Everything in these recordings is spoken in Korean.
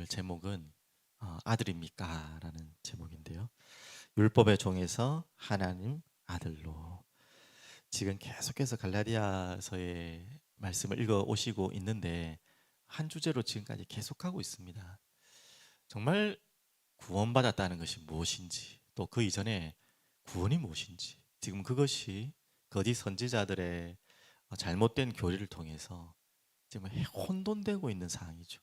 오늘 제목은 어, 아들입니까? 라는 제목인데요. 율법의 종에서 하나님 아들로 지금 계속해서 갈라디아서의 말씀을 읽어 오시고 있는데 한 주제로 지금까지 계속하고 있습니다. 정말 구원받았다는 것이 무엇인지 또 그 이전에 구원이 무엇인지 지금 그것이 거짓 선지자들의 어, 잘못된 교리를 통해서 지금 혼돈되고 있는 상황이죠.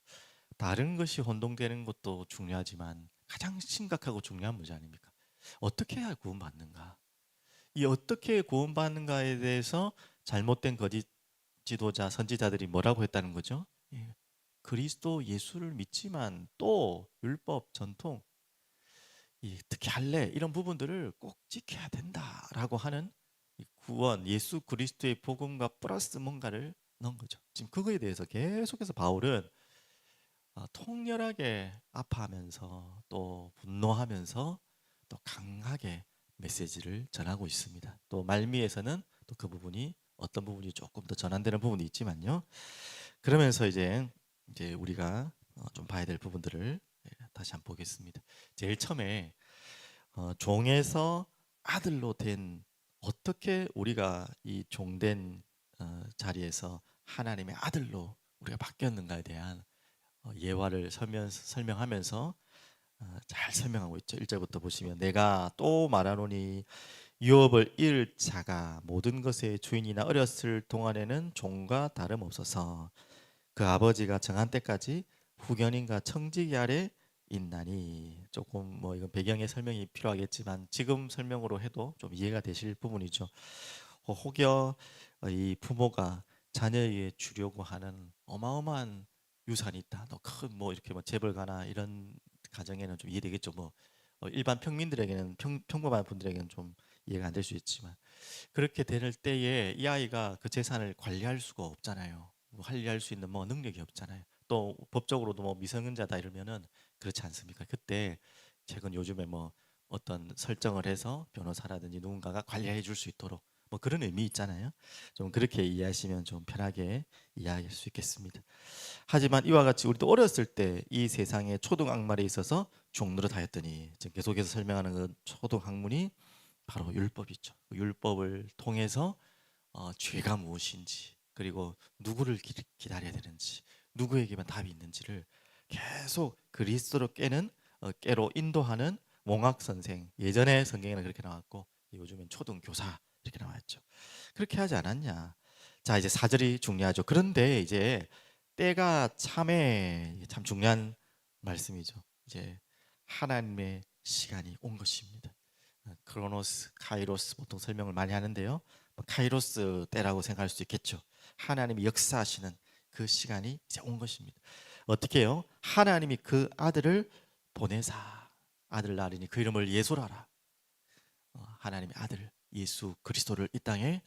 다른 것이 혼동되는 것도 중요하지만 가장 심각하고 중요한 문제 아닙니까? 어떻게 해야 구원받는가? 이 어떻게 구원받는가에 대해서 잘못된 거짓 지도자 선지자들이 뭐라고 했다는 거죠? 예. 그리스도 예수를 믿지만 또 율법 전통 이 특히 할례 이런 부분들을 꼭 지켜야 된다라고 하는 이 구원 예수 그리스도의 복음과 플러스 뭔가를 넣은 거죠. 지금 그거에 대해서 계속해서 바울은 어, 통렬하게 아파하면서 또 분노하면서 또 강하게 메시지를 전하고 있습니다. 또 말미에서는 또 그 부분이 어떤 부분이 조금 더 전환되는 부분이 있지만요. 그러면서 이제 이제 우리가 어, 좀 봐야 될 부분들을 예, 다시 한번 보겠습니다. 제일 처음에 어, 종에서 아들로 된 어떻게 우리가 이 종된 어, 자리에서 하나님의 아들로 우리가 바뀌었는가에 대한 어, 예화를 설명, 설명하면서 어, 잘 설명하고 있죠. 1절부터 보시면 내가 또 말하노니 유업을 잃을 자가 모든 것의 주인이나 어렸을 동안에는 종과 다름없어서 그 아버지가 정한 때까지 후견인과 청지기 아래 있나니 조금 뭐 이건 배경의 설명이 필요하겠지만 지금 설명으로 해도 좀 이해가 되실 부분이죠. 어, 혹여 어, 이 부모가 자녀에게 주려고 하는 어마어마한 유산이 있다. 너큰뭐 이렇게 뭐 재벌가나 이런 가정에는 좀 이해되겠죠. 뭐 어, 일반 평민들에게는 평, 평범한 분들에게는 좀 이해가 안 될 수 있지만 그렇게 될 때에 이 아이가 그 재산을 관리할 수가 없잖아요. 뭐 관리할 수 있는 뭐 능력이 없잖아요. 또 법적으로도 뭐 미성년자다 이러면은 그렇지 않습니까? 그때 최근 요즘에 뭐 어떤 설정을 해서 변호사라든지 누군가가 관리해 줄 수 있도록 뭐 그런 의미 있잖아요. 좀 그렇게 이해하시면 좀 편하게 이해할 수 있겠습니다. 하지만 이와 같이 우리도 어렸을 때 이 세상에 초등 학문에 있어서 종로를 다했더니 지금 계속해서 설명하는 그 초등 학문이 바로 율법이죠. 그 율법을 통해서 어, 죄가 무엇인지 그리고 누구를 기, 기다려야 되는지 누구에게만 답이 있는지를 계속 그리스도로 깨는 어, 깨로 인도하는 몽학 선생 예전에 성경에는 그렇게 나왔고 요즘엔 초등 교사 이렇게 나왔죠. 그렇게 하지 않았냐? 자 이제 사절이 중요하죠. 그런데 이제 때가 참에 참 중요한 말씀이죠. 이제 하나님의 시간이 온 것입니다. 어, 크로노스, 카이로스 보통 설명을 많이 하는데요. 뭐 카이로스 때라고 생각할 수 있겠죠. 하나님이 역사하시는 그 시간이 이제 온 것입니다. 어떻게 해요? 하나님이 그 아들을 보내사 아들 낳으니 그 이름을 예수라라. 어, 하나님의 아들 예수 그리스도를 이 땅에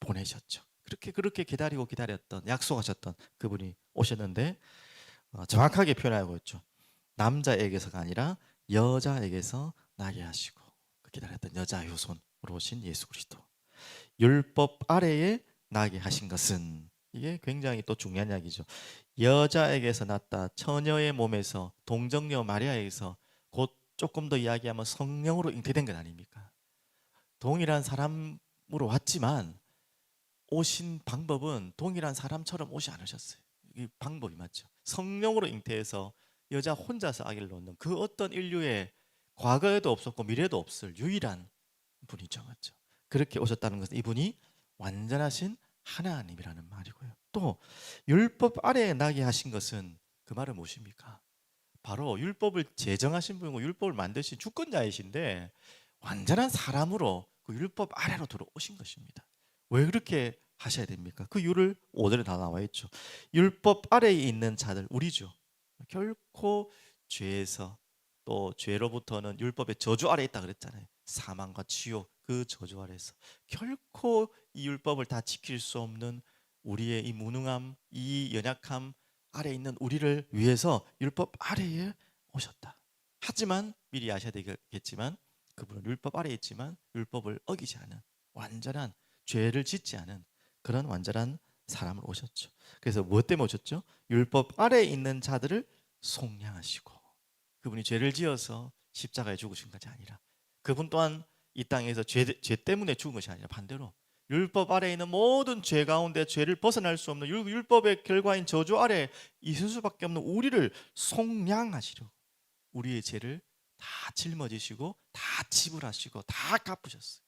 보내셨죠. 그렇게 그렇게 기다리고 기다렸던 약속하셨던 그분이 오셨는데 어, 정확하게 표현하고 있죠. 남자에게서가 아니라 여자에게서 나게 하시고 그 기다렸던 여자 후손으로 오신 예수 그리스도. 율법 아래에 나게 하신 것은 이게 굉장히 또 중요한 이야기죠. 여자에게서 났다 처녀의 몸에서 동정녀 마리아에게서 곧 조금 더 이야기하면 성령으로 잉태된 것 아닙니까? 동일한 사람으로 왔지만 오신 방법은 동일한 사람처럼 오지 않으셨어요. 이 방법이 맞죠. 성령으로 잉태해서 여자 혼자서 아기를 낳는 그 어떤 인류의 과거에도 없었고 미래에도 없을 유일한 분이죠, 맞죠? 그렇게 오셨다는 것은 이분이 완전하신 하나님이라는 말이고요. 또 율법 아래에 나게 하신 것은 그 말은 무엇입니까? 바로 율법을 제정하신 분이고 율법을 만드신 주권자이신데 완전한 사람으로 그 율법 아래로 들어오신 것입니다. 왜 그렇게 하셔야 됩니까? 그 이유를 오늘에 다 나와 있죠. 율법 아래에 있는 자들 우리죠. 결코 죄에서 또 죄로부터는 율법의 저주 아래 있다 그랬잖아요. 사망과 지옥 그 저주 아래서 결코 이 율법을 다 지킬 수 없는 우리의 이 무능함, 이 연약함 아래 있는 우리를 위해서 율법 아래에 오셨다. 하지만 미리 아셔야 되겠지만 그분은 율법 아래에 있지만 율법을 어기지 않은 완전한 죄를 짓지 않은 그런 완전한 사람을 오셨죠. 그래서 무엇 때문에 오셨죠? 율법 아래에 있는 자들을 속량하시고 그분이 죄를 지어서 십자가에 죽으신 것이 아니라 그분 또한 이 땅에서 죄, 죄 때문에 죽은 것이 아니라 반대로 율법 아래에 있는 모든 죄 가운데 죄를 벗어날 수 없는 율- 율법의 결과인 저주 아래 있을 수밖에 없는 우리를 속량하시려 우리의 죄를 다 짊어지시고 다 지불하시고 다 갚으셨어요.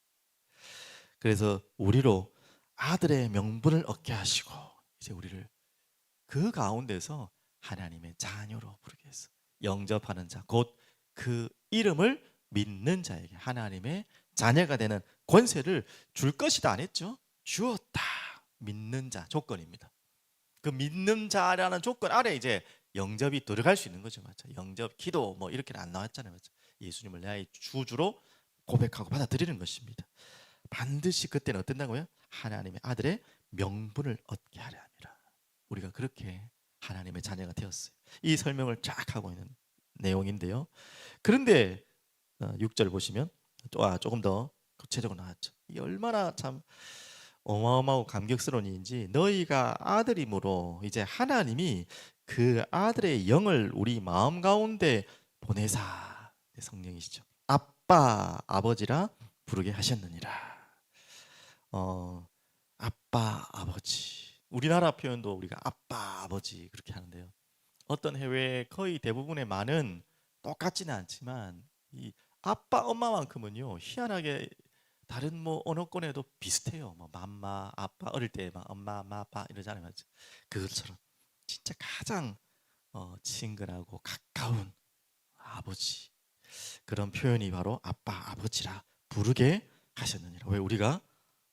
그래서 우리로 아들의 명분을 얻게 하시고 이제 우리를 그 가운데서 하나님의 자녀로 부르게 했어. 영접하는 자, 곧 그 이름을 믿는 자에게 하나님의 자녀가 되는 권세를 줄 것이다 안 했죠? 주었다. 믿는 자 조건입니다. 그 믿는 자라는 조건 아래 이제 영접이 들어갈 수 있는 거죠, 맞죠? 영접, 기도 뭐 이렇게는 안 나왔잖아요, 맞죠? 예수님을 나의 주주로 고백하고 받아들이는 것입니다. 반드시 그때는 어떤다고요? 하나님의 아들의 명분을 얻게 하려 함이라. 우리가 그렇게 하나님의 자녀가 되었어요. 이 설명을 쫙 하고 있는 내용인데요. 그런데 6절 보시면 또 아, 조금 더 구체적으로 나왔죠. 이 얼마나 참 어마어마하고 감격스러운 일인지 너희가 아들이므로 이제 하나님이 그 아들의 영을 우리 마음 가운데 보내사 네, 성령이시죠. 아빠 아버지라 부르게 하셨느니라. 어 아빠 아버지 우리나라 표현도 우리가 아빠 아버지 그렇게 하는데요. 어떤 해외 거의 대부분의 많은 똑같지는 않지만 이 아빠 엄마만큼은요 희한하게 다른 뭐 언어권에도 비슷해요. 뭐 맘마 아빠 어릴 때 막 엄마 아마 아빠 이러잖아요. 그것처럼 진짜 가장 어, 친근하고 가까운 아버지. 그런 표현이 바로 아빠 아버지라 부르게 하셨느니라. 왜? 우리가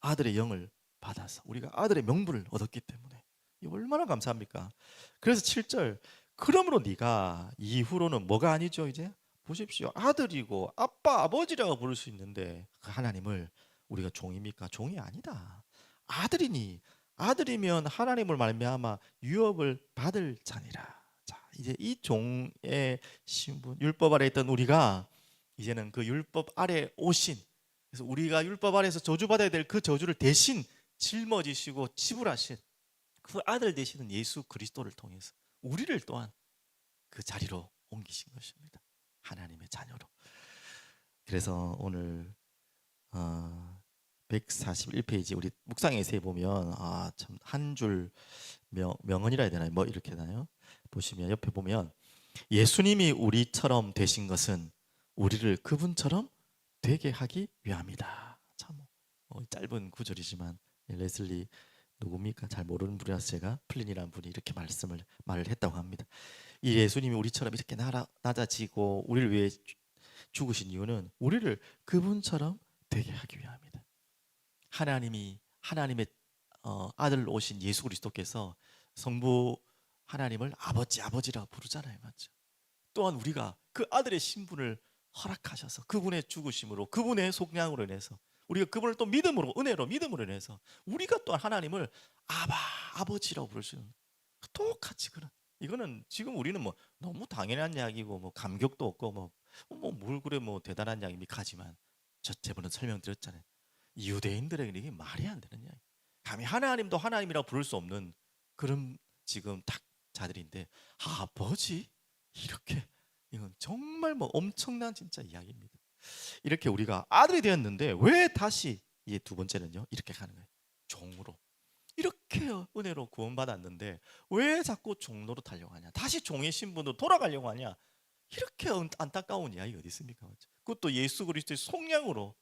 아들의 영을 받아서 우리가 아들의 명분을 얻었기 때문에. 이 얼마나 감사합니까? 그래서 7절 그러므로 네가 이후로는 뭐가 아니죠 이제? 보십시오. 아들이고 아빠 아버지라고 부를 수 있는데 그 하나님을 우리가 종입니까? 종이 아니다. 아들이니 아들이면 하나님을 말미암아 유업을 받을 자니라 자 이제 이 종의 신분 율법 아래 있던 우리가 이제는 그 율법 아래 오신 그래서 우리가 율법 아래에서 저주받아야 될 그 저주를 대신 짊어지시고 지불하신 그 아들 되시는 예수 그리스도를 통해서 우리를 또한 그 자리로 옮기신 것입니다. 하나님의 자녀로. 그래서 오늘 어, 141페이지 우리 묵상에서 보면 아 참 한 줄 명언이라 해야 되나요? 뭐 이렇게 되나요? 보시면 옆에 보면 예수님이 우리처럼 되신 것은 우리를 그분처럼 되게 하기 위함이다. 참 어, 짧은 구절이지만 레슬리 누굽니까? 잘 모르는 분이라서 제가 플린이라는 분이 이렇게 말씀을 말을 했다고 합니다. 이 예수님이 우리처럼 이렇게 나라, 낮아지고 우리를 위해 주- 죽으신 이유는 우리를 그분처럼 되게 하기 위함이다. 하나님이 하나님의 어, 아들 오신 예수 그리스도께서 성부 하나님을 아버지 아버지라고 부르잖아요, 맞죠? 또한 우리가 그 아들의 신분을 허락하셔서 그분의 죽으심으로 그분의 속량으로 인해서 우리가 그분을 또 믿음으로 은혜로 믿음으로 인해서 우리가 또한 하나님을 아바 아버지라고 부를 수 있는 똑같이 그런 이거는 지금 우리는 뭐 너무 당연한 이야기고 뭐 감격도 없고 뭐뭐뭘 그래 뭐 대단한 이야기입니까 하지만 저 저번에 설명드렸잖아요 유대인들에게는 이게 말이 안 되는 이야기 감히 하나님도 하나님이라고 부를 수 없는 그런 지금 딱 자들인데 아버지 이렇게 이건 정말 뭐 엄청난 진짜 이야기입니다. 이렇게 우리가 아들이 되었는데 왜 다시 이제 두 번째는요 이렇게 가는 거예요. 종으로 이렇게 은혜로 구원받았는데 왜 자꾸 종로로 달려가냐? 다시 종의 신분으로 돌아가려고 하냐? 이렇게 안- 안타까운 이야기 어디 있습니까? 맞죠? 그것도 예수 그리스도의 속량으로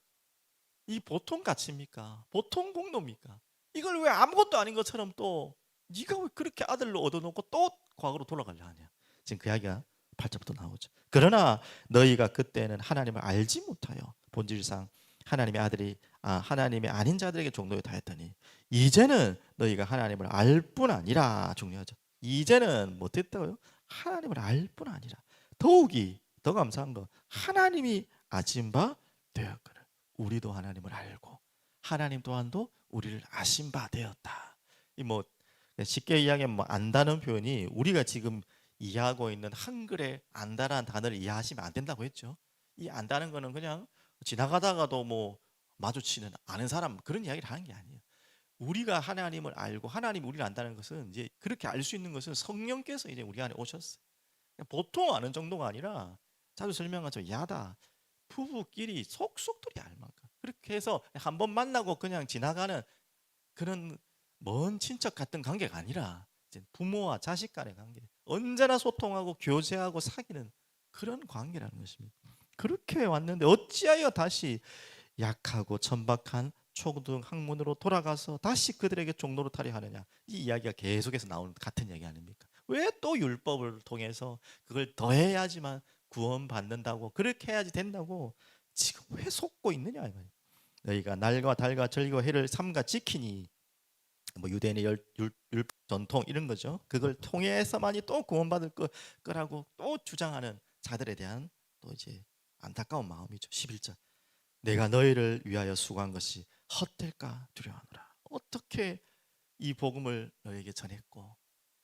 이 보통 가치입니까? 보통 공로입니까? 이걸 왜 아무것도 아닌 것처럼 또 네가 왜 그렇게 아들로 얻어놓고 또 과거로 돌아가려 하냐? 지금 그 이야기가 8절부터 나오죠. 그러나 너희가 그때는 하나님을 알지 못하여 본질상 하나님의 아들이 아, 하나님의 아닌 자들에게 종로에 다했더니 이제는 너희가 하나님을 알 뿐 아니라 중요하죠. 이제는 못했다고요? 하나님을 알 뿐 아니라 더욱이 더 감사한 거 하나님이 아신 바 되었거늘 우리도 하나님을 알고 하나님 또한도 우리를 아신 바 되었다. 이 뭐 쉽게 이야기하면 뭐 안다는 표현이 우리가 지금 이해하고 있는 한글의 안다라는 단어를 이해하시면 안 된다고 했죠. 이 안다는 거는 그냥 지나가다가도 뭐 마주치는 아는 사람 그런 이야기를 하는 게 아니에요. 우리가 하나님을 알고 하나님 우리를 안다는 것은 이제 그렇게 알 수 있는 것은 성령께서 이제 우리 안에 오셨어요. 보통 아는 정도가 아니라 자주 설명하죠. 야다. 부부끼리 속속들이 알 만큼. 그렇게 해서 한 번 만나고 그냥 지나가는 그런 먼 친척 같은 관계가 아니라 부모와 자식 간의 관계. 언제나 소통하고 교제하고 사귀는 그런 관계라는 것입니다. 그렇게 왔는데 어찌하여 다시 약하고 천박한 초등 학문으로 돌아가서 다시 그들에게 종로로 타려 하느냐 이 이야기가 계속해서 나오는 같은 얘기 아닙니까? 왜 또 율법을 통해서 그걸 더해야지만 구원받는다고 그렇게 해야지 된다고 지금 왜 속고 있느냐 이 말이에요. 너희가 날과 달과 절기와 해를 삼가 지키니 뭐 유대인의 열, 율, 율 전통 이런 거죠. 그걸 통해서만이 또 구원받을 거, 거라고 또 주장하는 자들에 대한 또 이제 안타까운 마음이죠. 11절. 내가 너희를 위하여 수고한 것이 헛될까 두려워하노라. 어떻게 이 복음을 너에게 전했고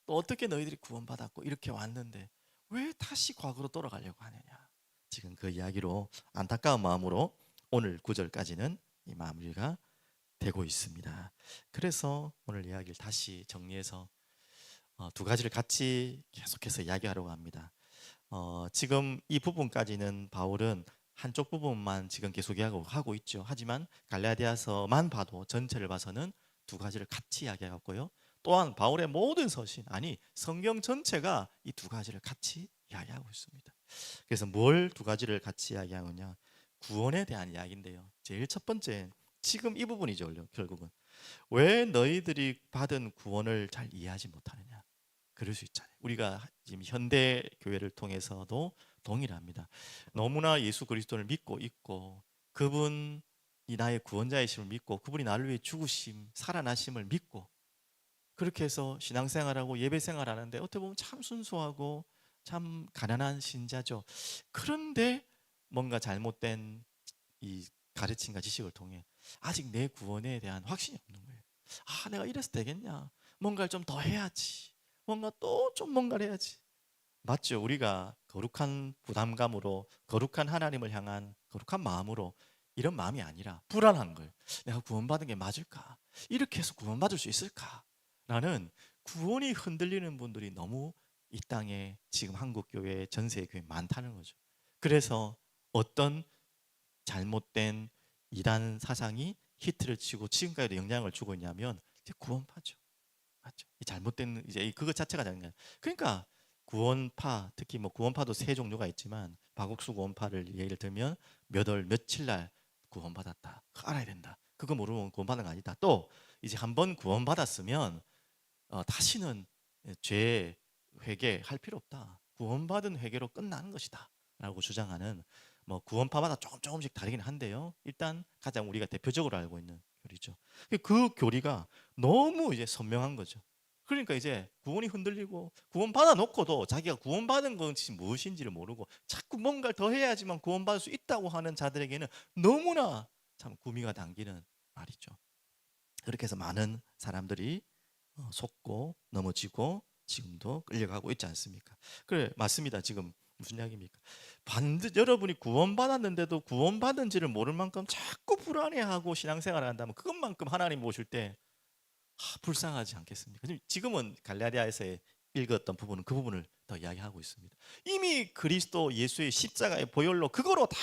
또 어떻게 너희들이 구원받았고 이렇게 왔는데 왜 다시 과거로 돌아가려고 하느냐. 지금 그 이야기로 안타까운 마음으로 오늘 9절까지는 이 마무리가 되고 있습니다. 그래서 오늘 이야기를 다시 정리해서 어, 두 가지를 같이 계속해서 이야기하려고 합니다. 어, 지금 이 부분까지는 바울은 한쪽 부분만 지금 계속 이야기하고 하고 있죠. 하지만 갈라디아서만 봐도 전체를 봐서는 두 가지를 같이 이야기하고요. 또한 바울의 모든 서신 아니 성경 전체가 이 두 가지를 같이 이야기하고 있습니다. 그래서 뭘 두 가지를 같이 이야기하느냐? 구원에 대한 이야기인데요. 제일 첫 번째 지금 이 부분이죠. 결국은 왜 너희들이 받은 구원을 잘 이해하지 못하느냐? 그럴 수 있잖아요. 우리가 지금 현대 교회를 통해서도 동일합니다. 너무나 예수 그리스도를 믿고 있고 그분이 나의 구원자이심을 믿고 그분이 나를 위해 죽으심, 살아나심을 믿고 그렇게 해서 신앙생활하고 예배생활 하는데 어떻게 보면 참 순수하고 참 가난한 신자죠. 그런데 뭔가 잘못된 이 가르침과 지식을 통해 아직 내 구원에 대한 확신이 없는 거예요. 아, 내가 이래서 되겠냐? 뭔가를 좀 더 해야지. 뭔가 또 좀 뭔가를 해야지. 맞죠? 우리가 거룩한 부담감으로 거룩한 하나님을 향한 거룩한 마음으로 이런 마음이 아니라 불안한 걸 내가 구원받은 게 맞을까? 이렇게 해서 구원받을 수 있을까? 라는 구원이 흔들리는 분들이 너무 이 땅에 지금 한국 교회 전 세계 교회 많다는 거죠. 그래서 어떤 잘못된 이단 사상이 히트를 치고 지금까지도 영향을 주고 있냐면 이제 구원파죠. 맞죠? 이 잘못된 이제 그것 자체가 거예요. 그러니까 구원파 특히 뭐 구원파도 세 종류가 있지만 바국수 구원파를 예를 들면 몇 월 며칠 날 구원받았다. 알아야 된다. 그거 모르면 구원받는 거 아니다. 또 이제 한번 구원받았으면 어, 다시는 죄 회개할 필요 없다. 구원받은 회개로 끝나는 것이다라고 주장하는 뭐 구원파마다 조금 조금씩 다르긴 한데요. 일단 가장 우리가 대표적으로 알고 있는 교리죠. 그 교리가 너무 이제 선명한 거죠. 그러니까 이제 구원이 흔들리고 구원 받아 놓고도 자기가 구원 받은 것이 무엇인지를 모르고 자꾸 뭔가를 더 해야지만 구원 받을 수 있다고 하는 자들에게는 너무나 참 구미가 당기는 말이죠. 그렇게 해서 많은 사람들이 어, 속고 넘어지고 지금도 끌려가고 있지 않습니까? 그래 맞습니다. 지금 무슨 이야기입니까? 반드 여러분이 구원받았는데도 구원받은지를 모를 만큼 자꾸 불안해하고 신앙생활을 한다면 그것만큼 하나님 모실 때 아, 불쌍하지 않겠습니까? 지금은 갈라디아에서 읽었던 부분은 그 부분을 더 이야기하고 있습니다. 이미 그리스도 예수의 십자가의 보혈로 그거로 다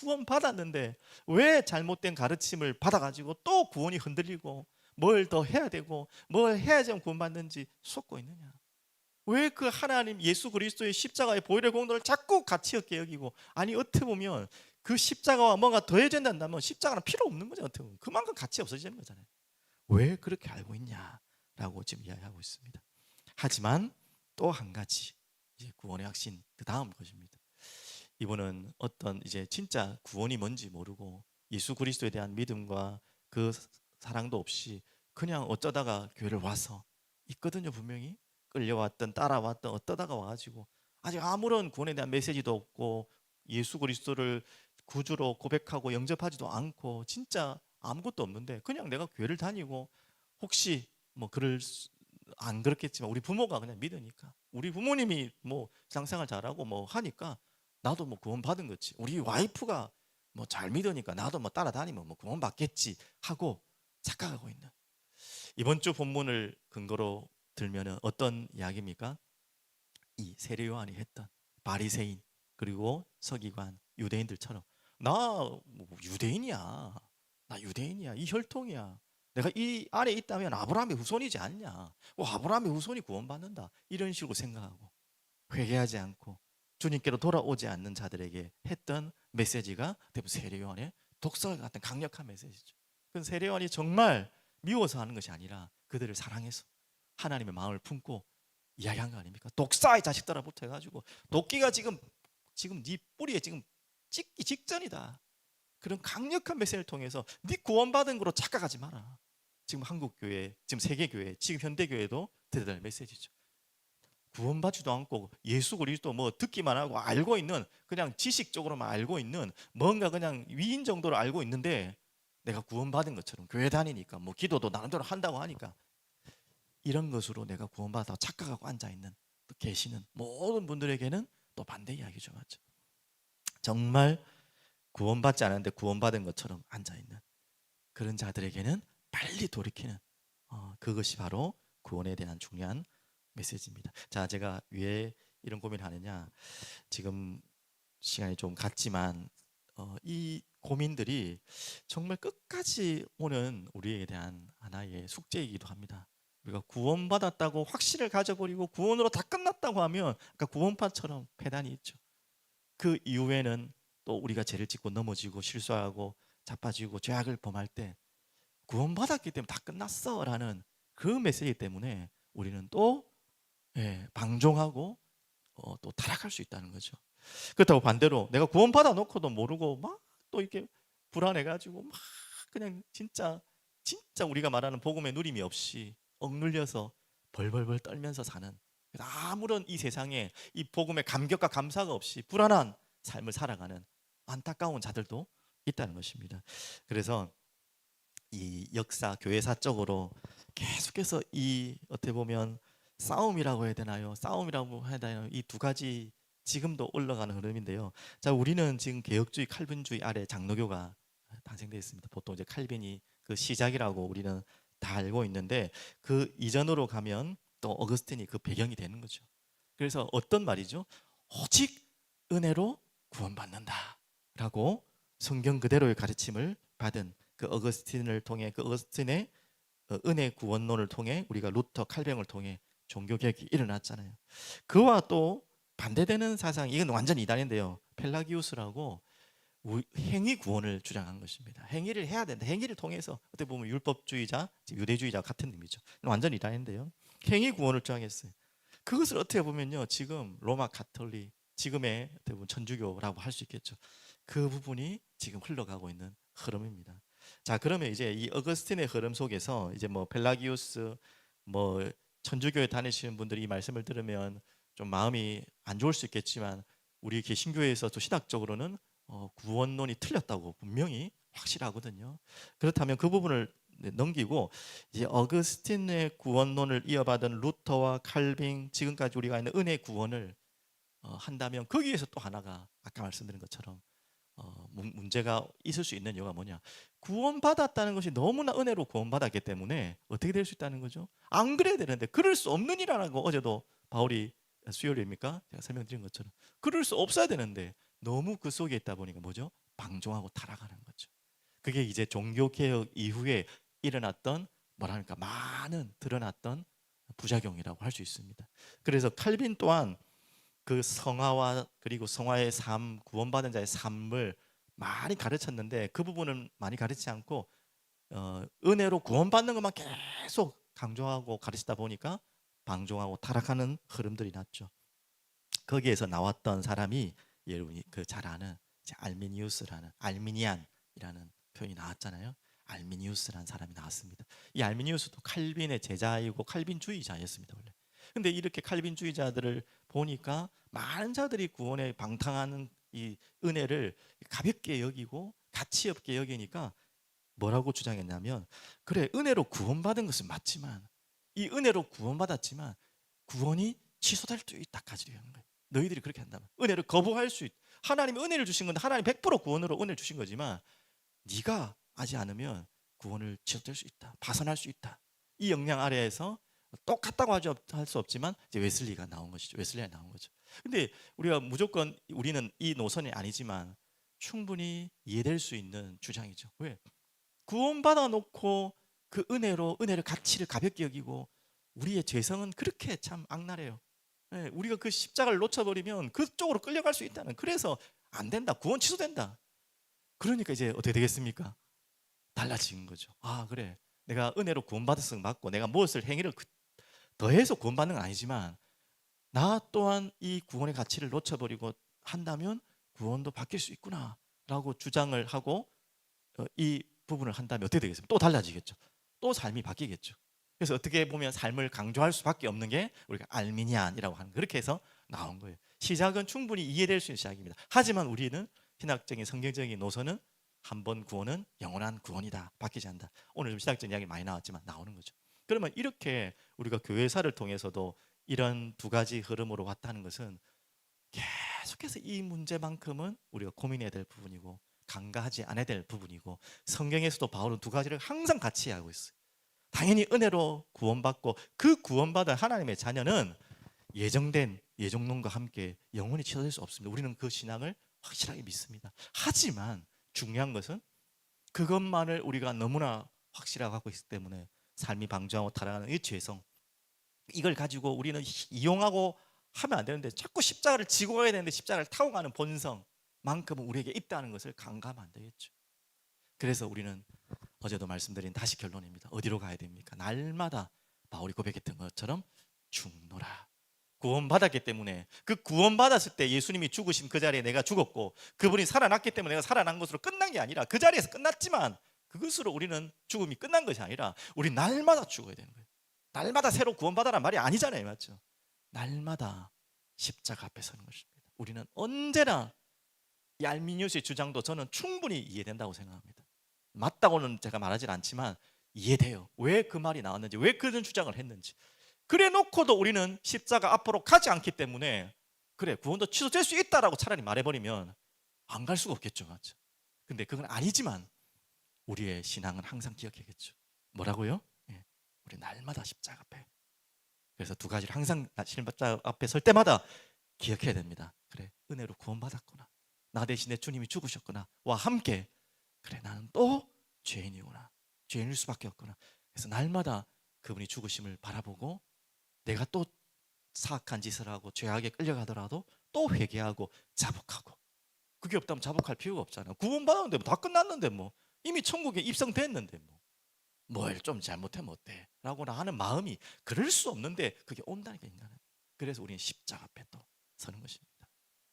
구원 받았는데 왜 잘못된 가르침을 받아가지고 또 구원이 흔들리고 뭘 더 해야 되고 뭘 해야지 구원받는지 속고 있느냐? 왜 그 하나님 예수 그리스도의 십자가의 보혈의 공로를 자꾸 가치 없게 여기고 아니 어떻게 보면 그 십자가와 뭔가 더해져 된다면 십자가는 필요 없는 거죠 어떻게 보면 그만큼 가치 없어지는 거잖아요. 왜 그렇게 알고 있냐라고 지금 이야기하고 있습니다. 하지만 또 한 가지 이제 구원의 확신 그 다음 것입니다. 이분은 어떤 이제 진짜 구원이 뭔지 모르고 예수 그리스도에 대한 믿음과 그 사랑도 없이 그냥 어쩌다가 교회를 와서 있거든요 분명히. 끌려왔던 따라왔던 어떠다가 와가지고 아직 아무런 구원에 대한 메시지도 없고 예수 그리스도를 구주로 고백하고 영접하지도 않고 진짜 아무것도 없는데 그냥 내가 교회를 다니고 혹시 뭐 그럴 수- 안 그렇겠지만 우리 부모가 그냥 믿으니까 우리 부모님이 뭐 상생활 잘하고 뭐 하니까 나도 뭐 구원 받은 거지. 우리 와이프가 뭐 잘 믿으니까 나도 뭐 따라다니면 뭐 구원 받겠지 하고 착각하고 있는 이번 주 본문을 근거로 들면은 어떤 이야기입니까? 이 세례 요한이 했던 바리새인 그리고 서기관 유대인들처럼 나뭐 유대인이야. 나 유대인이야. 이 혈통이야. 내가 이 안에 있다면 아브라함의 후손이지 않냐. 뭐 아브라함의 후손이 구원받는다. 이런 식으로 생각하고 회개하지 않고 주님께로 돌아오지 않는 자들에게 했던 메시지가 대부분 세례 요한의 독설 같은 강력한 메시지죠. 그 세례 요한이 정말 미워서 하는 것이 아니라 그들을 사랑해서 하나님의 마음을 품고 이야기한 거 아닙니까? 독사의 자식들아 붙어 가지고 도끼가 지금 지금 네 뿌리에 지금 찍기 직전이다. 그런 강력한 메시지를 통해서 네 구원받은 거로 착각하지 마라. 지금 한국 교회, 지금 세계 교회, 지금 현대 교회도 될 메시지죠. 구원받지도 않고 예수 그리스도 뭐 듣기만 하고 알고 있는 그냥 지식적으로만 알고 있는 뭔가 그냥 위인 정도로 알고 있는데 내가 구원받은 것처럼 교회 다니니까 뭐 기도도 나름대로 한다고 하니까 이런 것으로 내가 구원받아 착각하고 앉아 있는 또 계시는 모든 분들에게는 또 반대 이야기죠, 맞죠? 정말 구원받지 않았는데 구원받은 것처럼 앉아 있는 그런 자들에게는 빨리 돌이키는 어, 그것이 바로 구원에 대한 중요한 메시지입니다. 자, 제가 왜 이런 고민을 하느냐? 지금 시간이 좀 갔지만 어, 이 고민들이 정말 끝까지 오는 우리에 대한 하나의 숙제이기도 합니다. 우리가 구원받았다고 확신을 가져버리고 구원으로 다 끝났다고 하면 아까 구원파처럼 패단이 있죠. 그 이후에는 또 우리가 죄를 짓고 넘어지고 실수하고 자빠지고 죄악을 범할 때 구원받았기 때문에 다 끝났어라는 그 메시지 때문에 우리는 또 예, 방종하고 어, 또 타락할 수 있다는 거죠. 그렇다고 반대로 내가 구원받아 놓고도 모르고 막 또 이렇게 불안해가지고 막 그냥 진짜 진짜 우리가 말하는 복음의 누림이 없이 억눌려서 벌벌벌 떨면서 사는 아무런 이 세상에 이 복음의 감격과 감사가 없이 불안한 삶을 살아가는 안타까운 자들도 있다는 것입니다. 그래서 이 역사 교회사적으로 계속해서 이 어떻게 보면 싸움이라고 해야 되나요? 싸움이라고 해야 되나요? 이 두 가지 지금도 올라가는 흐름인데요. 자, 우리는 지금 개혁주의 칼빈주의 아래 장로교가 탄생되어 있습니다. 보통 이제 칼빈이 그 시작이라고 우리는 다 알고 있는데 그 이전으로 가면 또 어거스틴이 그 배경이 되는 거죠. 그래서 어떤 말이죠? 오직 은혜로 구원받는다라고 성경 그대로의 가르침을 받은 그 어거스틴을 통해 그 어거스틴의 어, 은혜 구원론을 통해 우리가 루터 칼뱅을 통해 종교 개혁이 일어났잖아요. 그와 또 반대되는 사상 이건 완전 이단인데요. 펠라기우스라고 우- 행위 구원을 주장한 것입니다. 행위를 해야 된다. 행위를 통해서 어떻게 보면 율법주의자, 유대주의자 같은 의미죠. 완전 이단인데요. 행위 구원을 주장했어요. 그것을 어떻게 보면요. 지금 로마 가톨릭, 지금의 어떻게 보면 천주교라고 할 수 있겠죠. 그 부분이 지금 흘러가고 있는 흐름입니다. 자, 그러면 이제 이 어거스틴의 흐름 속에서 이제 뭐 펠라기우스 뭐 천주교에 다니시는 분들이 이 말씀을 들으면 좀 마음이 안 좋을 수 있겠지만 우리 개신교에서 또 신학적으로는 어, 구원론이 틀렸다고 분명히 확실하거든요. 그렇다면 그 부분을 네, 넘기고 이제 어거스틴의 구원론을 이어받은 루터와 칼빙 지금까지 우리가 있는 은혜 구원을 어, 한다면 거기에서 또 하나가 아까 말씀드린 것처럼 어, 문- 문제가 있을 수 있는 이유가 뭐냐? 구원받았다는 것이 너무나 은혜로 구원받았기 때문에 어떻게 될 수 있다는 거죠? 안 그래야 되는데 그럴 수 없는 일이라고 어제도 바울이 수요일입니까? 제가 설명드린 것처럼 그럴 수 없어야 되는데 너무 그 속에 있다 보니까 뭐죠? 방종하고 타락하는 거죠. 그게 이제 종교 개혁 이후에 일어났던 뭐랄까 많은 드러났던 부작용이라고 할 수 있습니다. 그래서 칼빈 또한 그 성화와 그리고 성화의 삶, 구원받은 자의 삶을 많이 가르쳤는데 그 부분은 많이 가르치지 않고 어, 은혜로 구원받는 것만 계속 강조하고 가르치다 보니까 방종하고 타락하는 흐름들이 났죠. 거기에서 나왔던 사람이 여러분이 그 잘 아는 알미니우스라는 알미니안이라는 표현이 나왔잖아요. 알미니우스라는 사람이 나왔습니다. 이 알미니우스도 칼빈의 제자이고 칼빈주의자였습니다 원래. 근데 이렇게 칼빈주의자들을 보니까 많은 자들이 구원에 방탕하는 이 은혜를 가볍게 여기고 가치 없게 여기니까 뭐라고 주장했냐면 그래 은혜로 구원받은 것은 맞지만 이 은혜로 구원받았지만 구원이 취소될 수 있다까지 되는 거예요. 너희들이 그렇게 한다면 은혜를 거부할 수 있. 하나님 은혜를 주신 건데 하나님 100% 구원으로 은혜를 주신 거지만 네가 하지 않으면 구원을 취소될 수 있다. 벗어날 수 있다. 이 영향 아래에서 똑같다고 할 수 없지만 이제 웨슬리가 나온 것이죠. 웨슬리가 나온 거죠. 근데 우리가 무조건 우리는 이 노선이 아니지만 충분히 이해될 수 있는 주장이죠. 왜? 구원받아 놓고 그 은혜로 은혜를 가치를 가볍게 여기고 우리의 죄성은 그렇게 참 악랄해요. 예, 우리가 그 십자가를 놓쳐버리면 그쪽으로 끌려갈 수 있다는. 그래서 안 된다. 구원 취소된다. 그러니까 이제 어떻게 되겠습니까? 달라진 거죠. 아 그래, 내가 은혜로 구원받았으면 맞고 내가 무엇을 행위를 그- 더해서 구원받는 건 아니지만 나 또한 이 구원의 가치를 놓쳐버리고 한다면 구원도 바뀔 수 있구나라고 주장을 하고 어, 이 부분을 한다면 어떻게 되겠습니까? 또 달라지겠죠. 또 삶이 바뀌겠죠. 그래서 어떻게 보면 삶을 강조할 수밖에 없는 게 우리가 알미니안이라고 하는 그렇게 해서 나온 거예요. 시작은 충분히 이해될 수 있는 시작입니다. 하지만 우리는 신학적인 성경적인 노선은 한 번 구원은 영원한 구원이다. 바뀌지 않는다. 오늘 좀 신학적인 이야기 많이 나왔지만 나오는 거죠. 그러면 이렇게 우리가 교회사를 통해서도 이런 두 가지 흐름으로 왔다는 것은 계속해서 이 문제만큼은 우리가 고민해야 될 부분이고 간과하지 않아야 될 부분이고 성경에서도 바울은 두 가지를 항상 같이 하고 있어요. 당연히 은혜로 구원받고 그 구원받은 하나님의 자녀는 예정된 예정론과 함께 영원히 치러질 수 없습니다. 우리는 그 신앙을 확실하게 믿습니다. 하지만 중요한 것은 그것만을 우리가 너무나 확실하게 하고 있기 때문에 삶이 방조하고 타락하는 이 죄성 이걸 가지고 우리는 이용하고 하면 안 되는데 자꾸 십자가를 지고 가야 되는데 십자가를 타고 가는 본성만큼은 우리에게 있다는 것을 강가하면 안 되겠죠. 그래서 우리는 어제도 말씀드린 다시 결론입니다. 어디로 가야 됩니까? 날마다 바울이 고백했던 것처럼 죽노라. 구원받았기 때문에 그 구원받았을 때 예수님이 죽으신 그 자리에 내가 죽었고 그분이 살아났기 때문에 내가 살아난 것으로 끝난 게 아니라 그 자리에서 끝났지만 그것으로 우리는 죽음이 끝난 것이 아니라 우리 날마다 죽어야 되는 거예요. 날마다 새로 구원받아란 말이 아니잖아요. 맞죠? 날마다 십자가 앞에 서는 것입니다. 우리는 언제나 이 알미니우스의 주장도 저는 충분히 이해된다고 생각합니다. 맞다고는 제가 말하진 않지만 이해돼요. 왜 그 말이 나왔는지, 왜 그런 주장을 했는지. 그래 놓고도 우리는 십자가 앞으로 가지 않기 때문에 그래 구원도 취소될 수 있다라고 차라리 말해버리면 안 갈 수가 없겠죠, 맞죠? 근데 그건 아니지만 우리의 신앙은 항상 기억해야겠죠. 뭐라고요? 예, 우리 날마다 십자가 앞에. 그래서 두 가지를 항상 십자가 앞에 설 때마다 기억해야 됩니다. 그래 은혜로 구원받았구나. 나 대신에 주님이 죽으셨구나. 와 함께 그래 나는 또 죄인이구나. 죄인일 수밖에 없구나. 그래서 날마다 그분이 죽으심을 바라보고 내가 또 사악한 짓을 하고 죄악에 끌려가더라도 또 회개하고 자복하고 그게 없다면 자복할 필요가 없잖아요. 구원받았는데 뭐 다 끝났는데 뭐 이미 천국에 입성됐는데 뭐 뭘 좀 잘못하면 어때? 라고 하는 마음이 그럴 수 없는데 그게 온다니까 인간은. 그래서 우리는 십자가 앞에 또 서는 것입니다.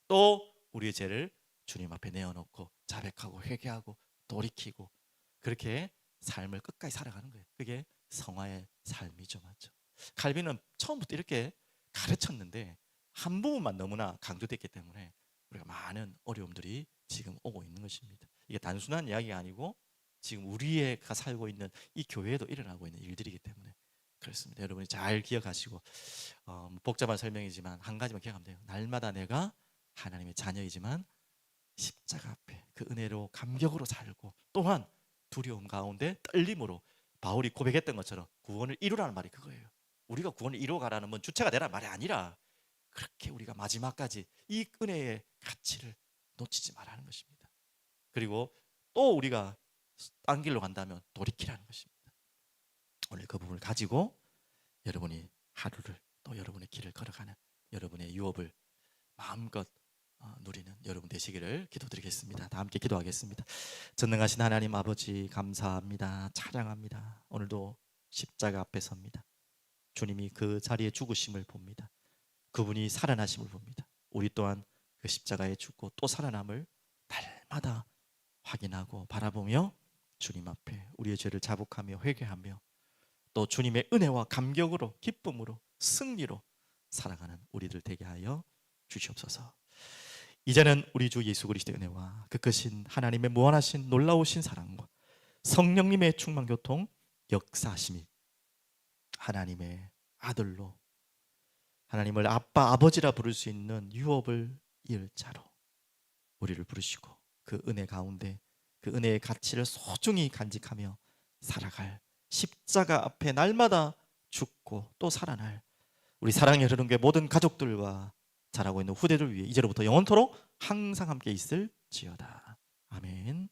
또 우리의 죄를 주님 앞에 내어놓고 자백하고 회개하고 돌이키고 그렇게 삶을 끝까지 살아가는 거예요. 그게 성화의 삶이죠, 맞죠? 칼빈은 처음부터 이렇게 가르쳤는데 한 부분만 너무나 강조됐기 때문에 우리가 많은 어려움들이 지금 오고 있는 것입니다. 이게 단순한 이야기가 아니고 지금 우리가 살고 있는 이 교회에도 일어나고 있는 일들이기 때문에 그렇습니다. 여러분이 잘 기억하시고 어, 복잡한 설명이지만 한 가지만 기억하면 돼요. 날마다 내가 하나님의 자녀이지만 십자가 앞에 그 은혜로 감격으로 살고 또한 두려움 가운데 떨림으로 바울이 고백했던 것처럼 구원을 이루라는 말이 그거예요. 우리가 구원을 이루어가라는 건 주체가 되라는 말이 아니라 그렇게 우리가 마지막까지 이 은혜의 가치를 놓치지 말라는 것입니다. 그리고 또 우리가 딴 길로 간다면 돌이키라는 것입니다. 오늘 그 부분을 가지고 여러분이 하루를 또 여러분의 길을 걸어가는 여러분의 유업을 마음껏 어, 누리는 여러분 되시기를 기도드리겠습니다. 다 함께 기도하겠습니다. 전능하신 하나님 아버지 감사합니다. 찬양합니다. 오늘도 십자가 앞에 섭니다. 주님이 그 자리에 죽으심을 봅니다. 그분이 살아나심을 봅니다. 우리 또한 그 십자가에 죽고 또 살아남을 날마다 확인하고 바라보며 주님 앞에 우리의 죄를 자복하며 회개하며 또 주님의 은혜와 감격으로 기쁨으로 승리로 살아가는 우리들 되게 하여 주시옵소서. 이제는 우리 주 예수 그리스도의 은혜와 그 크신 하나님의 무한하신 놀라우신 사랑과 성령님의 충만 교통 역사하심이 하나님의 아들로 하나님을 아빠 아버지라 부를 수 있는 유업을 이을 자로 우리를 부르시고 그 은혜 가운데 그 은혜의 가치를 소중히 간직하며 살아갈 십자가 앞에 날마다 죽고 또 살아날 우리 사랑의 흐르는 교회 모든 가족들과 자라고 있는 후대를 위해 이제로부터 영원토록 항상 함께 있을지어다. 아멘.